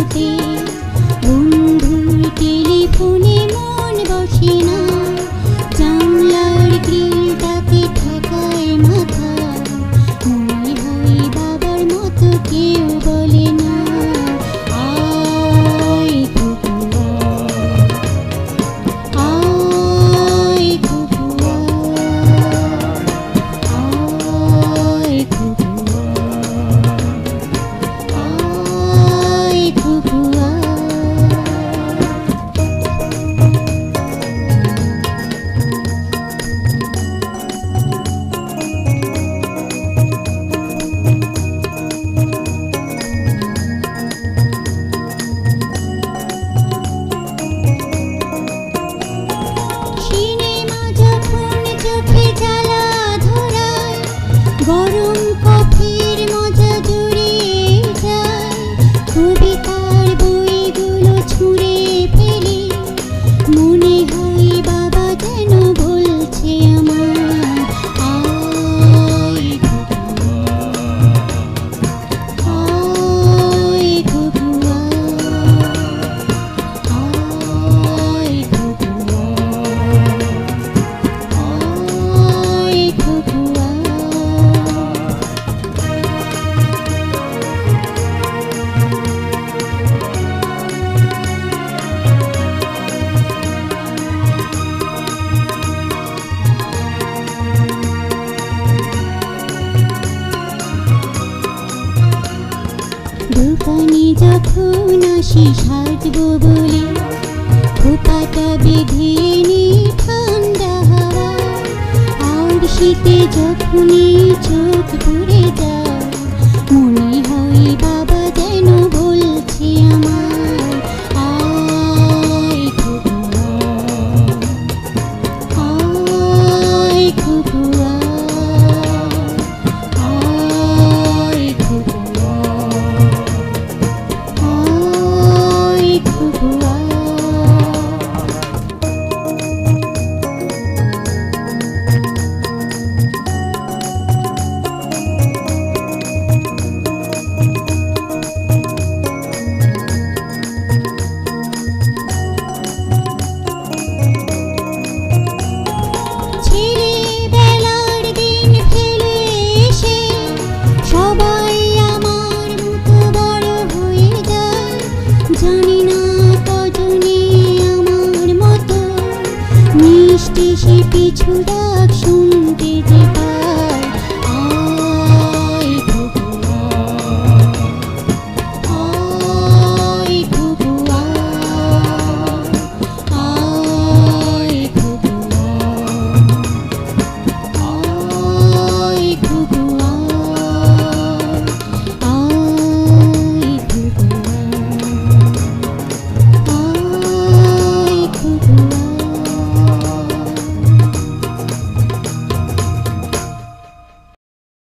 শান্তি বাগানে যখন আসি সাজবো বলে খোপাটা বেঁধে ঠান্ডা হাওয়া। আর শীতে যখনই পিসি পিছু ডাক শুনতে যে